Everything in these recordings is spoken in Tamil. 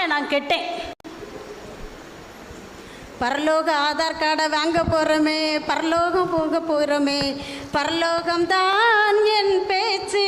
அதனால நான் கெட்டேன். பரலோக ஆதார் கார்டை வாங்க போகிறோமே பரலோகம் போக போகிறோமே பரலோகம் தான் என் பேச்சு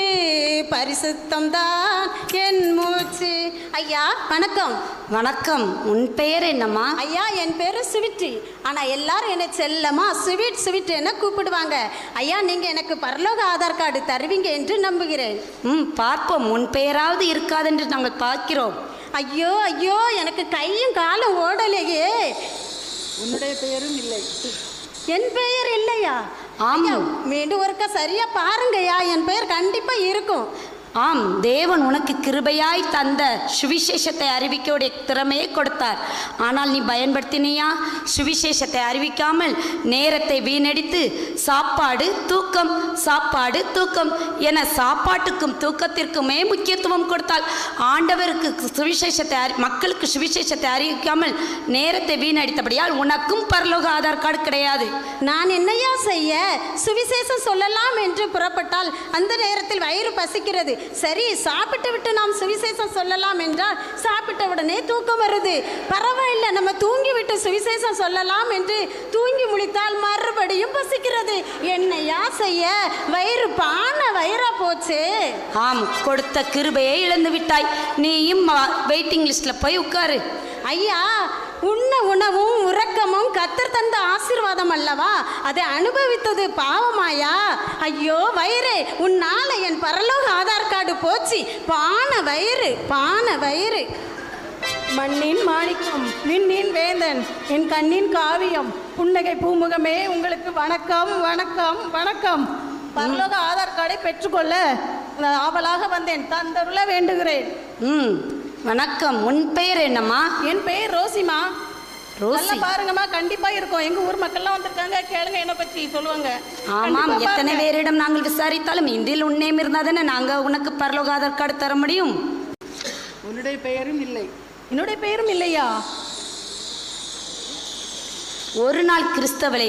பரிசுத்தம் தான் என் மூச்சு. ஐயா வணக்கம். வணக்கம். உன் பெயர் என்னம்மா? ஐயா என் பேர் சுவிட்டி. ஆனால் எல்லாரும் என்னை செல்லமா சுவீட் சுவீட் என கூப்பிடுவாங்க. ஐயா நீங்கள் எனக்கு பரலோக ஆதார் கார்டு தருவீங்க என்று நம்புகிறேன். ம் பார்ப்போம். உன் பெயராவது இருக்காதென்று நாங்கள் பார்க்கிறோம். ஐயோ ஐயோ எனக்கு கையும் காலும் ஓடலையே. உன்னுடைய பெயரும் இல்லை. என் பெயர் இல்லையா? ஆமாம். மீண்டும் ஒருக்கா சரியா பாருங்கய்யா. என் பெயர் கண்டிப்பா இருக்கும். ஆம் தேவன் உனக்கு கிருபையாய் தந்த சுவிசேஷத்தை அறிவிக்கோடைய திறமையை கொடுத்தார். ஆனால் நீ பயன்படுத்தினியா? சுவிசேஷத்தை அறிவிக்காமல் நேரத்தை வீணடித்து சாப்பாடு தூக்கம் சாப்பாடு தூக்கம் என சாப்பாட்டுக்கும் தூக்கத்திற்குமே முக்கியத்துவம் கொடுத்தால் ஆண்டவருக்கு சுவிசேஷத்தை அறி மக்களுக்கு சுவிசேஷத்தை அறிவிக்காமல் நேரத்தை வீணடித்தபடியால் உனக்கும் பரலோக ஆதார் கார்டு கிடையாது. நான் என்னையா செய்ய? சுவிசேஷம் சொல்லலாம் என்று புறப்பட்டால் அந்த நேரத்தில் வயிறு பசிக்கிறது. சரி சாப்பிட்டு விட்டு நாம் சுவிசேஷம் சொல்லலாம் என்றால் சாப்பிட்ட உடனே தூக்கம் வருது. பரவாயில்லை நம்ம தூங்கி விட்டு சுவிசேஷம் சொல்லலாம் என்று தூங்கி முழித்தால் மறுபடியும் பசிக்கிறது. என்னையா செய்ய? வயிறு பான வயிறா போச்சு. ஆம் கொடுத்த கிருபையை இழந்து விட்டாய். நீயும் வெயிட்டிங் லிஸ்ட்ல போய் உட்காரு. ஐயா உண்ண உணவும் அல்லவா அதை அனுபவித்தது பாவமாயா? ஐயோ வயிறு. உன்னால என் பரலோக ஆதார் கார்டு போச்சு. பான வயிறு பான வயிறு. மண்ணின் மாணிக்கம் விண்ணின் வேந்தன் என் கண்ணின் காவியம். புன்னகை பூமுகமே உங்களுக்கு வணக்கம் வணக்கம் வணக்கம். பரலோக ஆதார் கார்டை பெற்றுக்கொள்ள ஆவலாக வந்தேன். தந்தருள வேண்டுகிறேன். ம் வணக்கம். உன் பெயர் என்னம்மா? என் பெயர் ரோசிமா ரோசி. பாருங்கம்மா கண்டிப்பா இருக்கும். எங்க ஊர் மக்கள்லாம் வந்திருக்காங்க கேளுங்க என்ன பத்தி சொல்லுவாங்க. ஆமாம் எத்தனை. பேரிடம் நாங்கள் விசாரித்தாலும் இந்தியில் உன்னேம் இருந்தால் தானே நாங்கள் உனக்கு பரலோக ஆதார் கார்டு தர முடியும்? உன்னுடைய பெயரும் இல்லை. என்னுடைய பெயரும் இல்லையா? ஒரு நாள் கிறிஸ்தவளே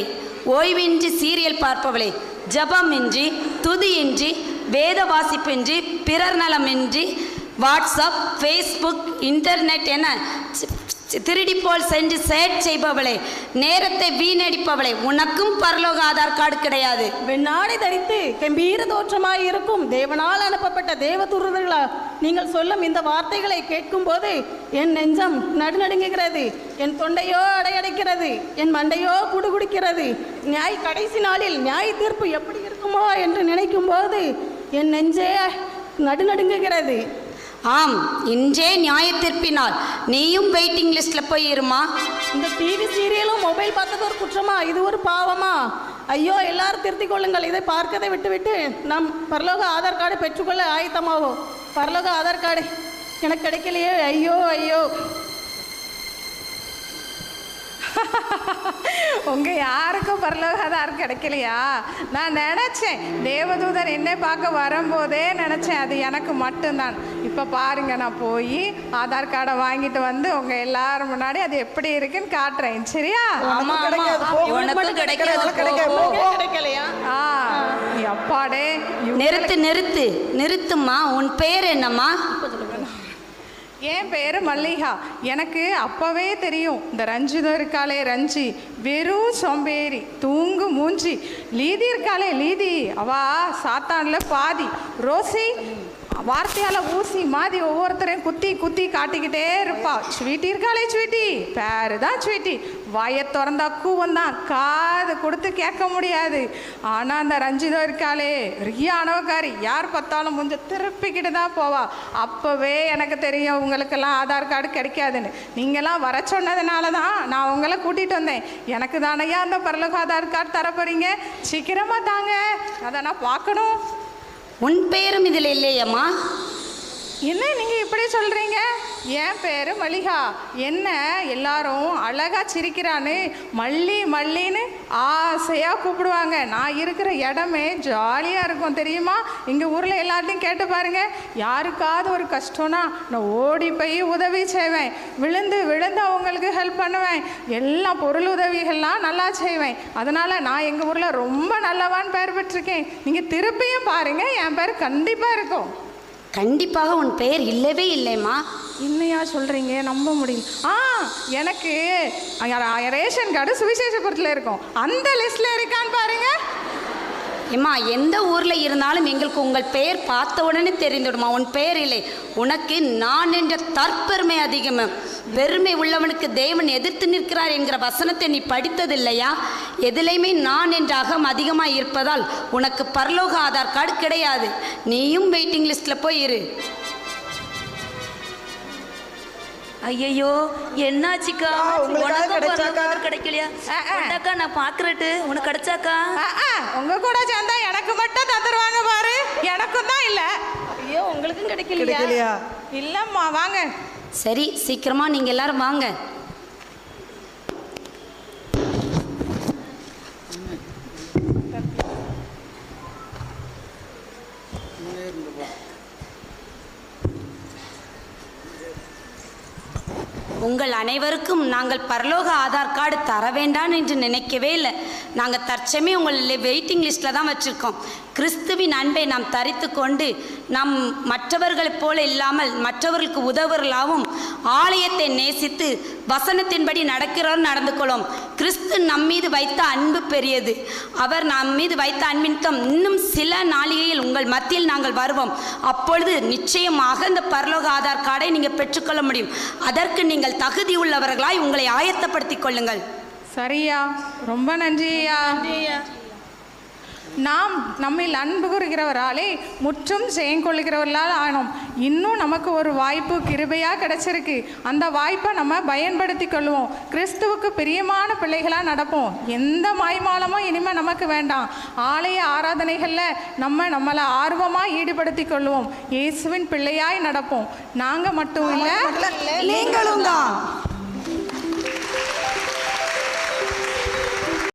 ஓய்வின்றி சீரியல் பார்ப்பவளே ஜபமின்றி துதியின்றி வேத வாசிப்பின்றி பிறர் நலமின்றி வாட்ஸ்அப் ஃபேஸ்புக் இன்டர்நெட் என திருடி போல் சென்று செயற் செய்பவளே நேரத்தை வீணடிப்பவளே உனக்கும் பரலோக ஆதார் கார்டு கிடையாது. வெண்ணாடை தரித்து கம்பீர தோற்றமாய் இருக்கும் தேவனால் அனுப்பப்பட்ட தேவதூதர்களா நீங்கள் சொல்லும் இந்த வார்த்தைகளை கேட்கும்போது என் நெஞ்சம் நடுநடுங்குகிறது என் தொண்டையோ அடையடைக்கிறது என் மண்டையோ குடுகுடிக்கிறது. நியாய் கடைசி நாளில் நியாய தீர்ப்பு எப்படி இருக்குமோ என்று நினைக்கும் போது என் நெஞ்சே நடுநடுங்குகிறது. ஆம் இன்றே நியாய நீயும் வெயிட்டிங் லிஸ்ட்ல போய் இருமா? இந்த டிவி சீரியலும் மொபைல் பார்த்தது ஒரு குற்றமா? இது ஒரு பாவமா? ஐயோ எல்லாரும் திருத்திக் கொள்ளுங்கள். இதை பார்க்கதை விட்டுவிட்டு நாம் பரலோக ஆதார் கார்டை பெற்றுக்கொள்ள ஆயத்தமாவோம் பரலோக ஆதார் கார்டு எனக்கு கிடைக்கலையே. ஐயோ ஐயோ. உங்க யாருக்கும் பரலோக ஆதார் கிடைக்கலையா? நான் நினைச்சேன். தேவதூதன் என்னை பார்க்க வரும்போதே நினைச்சேன். அது எனக்கு மட்டும்தான். இப்போ பாருங்க நான் போய் ஆதார் கார்டை வாங்கிட்டு வந்து உங்க எல்லாரும் முன்னாடி அது எப்படி இருக்குன்னு காட்டுறேன். சரியா? அப்பாடே நிறுத்து நிறுத்து நிறுத்துமா உன் பெயர் என்னம்மா? என் பேர் மல்லிகா. எனக்கு அப்போவே தெரியும் இந்த ரஞ்சிதம் இருக்காளே ரஞ்சி. வெறும் சோம்பேறி தூங்கு மூஞ்சி. லீதி இருக்காளே லீதி. அவா சாத்தான்ல பாதி. ரோசி வார்த்தையால் ஊசி மாதி ஒவ்வொருத்தரையும் குத்தி குத்தி காட்டிக்கிட்டே இருப்பா. ஸ்வீட்டி இருக்காளே ஸ்வீட்டி. பேரு தான் ஸ்வீட்டி. வாயை திறந்தா கூவம் தான் காது கொடுத்து கேட்க முடியாது. ஆனால் அந்த ரஞ்சிதோ இருக்காளே. ரியா அனவக்காரி யார் பார்த்தாலும் கொஞ்சம் திருப்பிக்கிட்டு தான் போவா. அப்போவே எனக்கு தெரியும் உங்களுக்கெல்லாம் ஆதார் கார்டு கிடைக்காதுன்னு. நீங்களாம் வர சொன்னதுனால தான் நான் உங்களை கூட்டிகிட்டு வந்தேன். எனக்கு தானையா அந்த பரலோக ஆதார் கார்டு தர போகிறீங்க சீக்கிரமாக தாங்க. அதை நான் பார்க்கணும். உன் பெயரும் இதில் இல்லையம்மா. என்ன நீங்கள் இப்படி சொல்கிறீங்க என் பேர் மல்லிகா. என்ன எல்லாரும் அழகாக சிரிக்கிறான்னு மல்லி மல்லின்னு ஆசையாக கூப்பிடுவாங்க. நான் இருக்கிற இடமே ஜாலியாக இருக்கும் தெரியுமா? எங்கள் ஊரில் எல்லார்ட்டையும் கேட்டு பாருங்கள் யாருக்காவது ஒரு கஷ்டம்னா நான் ஓடி போய் உதவி செய்வேன். விழுந்து விழுந்து அவங்களுக்கு ஹெல்ப் பண்ணுவேன். எல்லா பொருள் உதவிகள்லாம் நல்லா செய்வேன். அதனால் நான் எங்கள் ஊரில் ரொம்ப நல்லவான்னு பேர் பெற்றிருக்கேன். நீங்கள் திருப்பியும் பாருங்கள் என் பேர் கண்டிப்பாக இருக்கும். கண்டிப்பாக உன் பெயர் இல்லவே இல்லைம்மா. என்னையா சொல்கிறீங்க நம்ப முடியும் ஆ எனக்கு ரேஷன் கார்டு சுவிசேஷபுரத்தில் இருக்கும். அந்த லிஸ்ட்டில் இருக்கான்னு பாருங்க. ஏம்மா எந்த ஊரில் இருந்தாலும் எங்களுக்கு உங்கள் பெயர் பார்த்த உடனே தெரிந்துடுமா உன் பெயர் இல்லை. உனக்கு நான் என்ற தற்பெருமை அதிகம். பெருமை உள்ளவனுக்கு தேவன் எதிர்த்து நிற்கிறார் என்கிற வசனத்தை நீ படித்ததில்லையா? எதிலையுமே நான் என்ற அகம் அதிகமாக இருப்பதால் உனக்கு பரலோக ஆதார் கார்டு கிடையாது. நீயும் வெயிட்டிங் லிஸ்ட்டில் போய் இரு. ஐயையோ என்னாச்சுக்கா? பரலோகம் கிடைக்கலையா. உனக்கா நான் பாக்குறட்டு. உனக்கு கிடைச்சாக்கா? உங்க கூட சேர்ந்தா எனக்கு மட்டும் தந்துருவாங்க பாரு. எனக்கும் தான் இல்லை. ஐயோ உங்களுக்கும் கிடைக்கலையா? இல்லைம்மா வாங்க. சரி சீக்கிரமாக நீங்கள் எல்லாரும் வாங்க. உங்கள் அனைவருக்கும் நாங்கள் பரலோக ஆதார் கார்டு தர வேண்டாம் என்று நினைக்கவே இல்லை. நாங்கள் தற்சமே உங்களை வெயிட்டிங் லிஸ்ட்டில் தான் வச்சுருக்கோம். கிறிஸ்துவின் அன்பை நாம் தரித்து கொண்டு நம் மற்றவர்களைப் போல இல்லாமல் மற்றவர்களுக்கு உதவுறலாவும் ஆலயத்தை நேசித்து வசனத்தின்படி நடக்கிறோம் நடந்து கொள்ளும். கிறிஸ்து நம் மீது வைத்த அன்பு பெரியது. அவர் நம் மீது வைத்த அன்பின்கம் இன்னும் சில நாளிகையில் உங்கள் மத்தியில் நாங்கள் வருவோம். அப்பொழுது நிச்சயமாக இந்த பரலோக ஆதார் கார்டை நீங்கள் பெற்றுக்கொள்ள முடியும். அதற்கு நீங்கள் தகுதி உள்ளவர்களாய் உங்களை ஆயத்தப்படுத்திக் கொள்ளுங்கள். சரியா? ரொம்ப நன்றி ஐயா நாம் நம்மில் அன்பு கூறுகிறவராலே முற்றும் செயங்கொள்கிறவர்களால் ஆனோம். இன்னும் நமக்கு ஒரு வாய்ப்பு கிருபையாக கிடைச்சிருக்கு. அந்த வாய்ப்பை நம்ம பயன்படுத்தி கொள்வோம். கிறிஸ்துவுக்கு பிரியமான பிள்ளைகளாக நடப்போம். எந்த மாய்மாலமும் இனிமேல் நமக்கு வேண்டாம். ஆலய ஆராதனைகளில் நம்ம நம்மளை ஆர்வமாக ஈடுபடுத்தி கொள்வோம். இயேசுவின் பிள்ளையாய் நடப்போம். நாங்கள் மட்டும் இல்லை நீங்களும் தான்.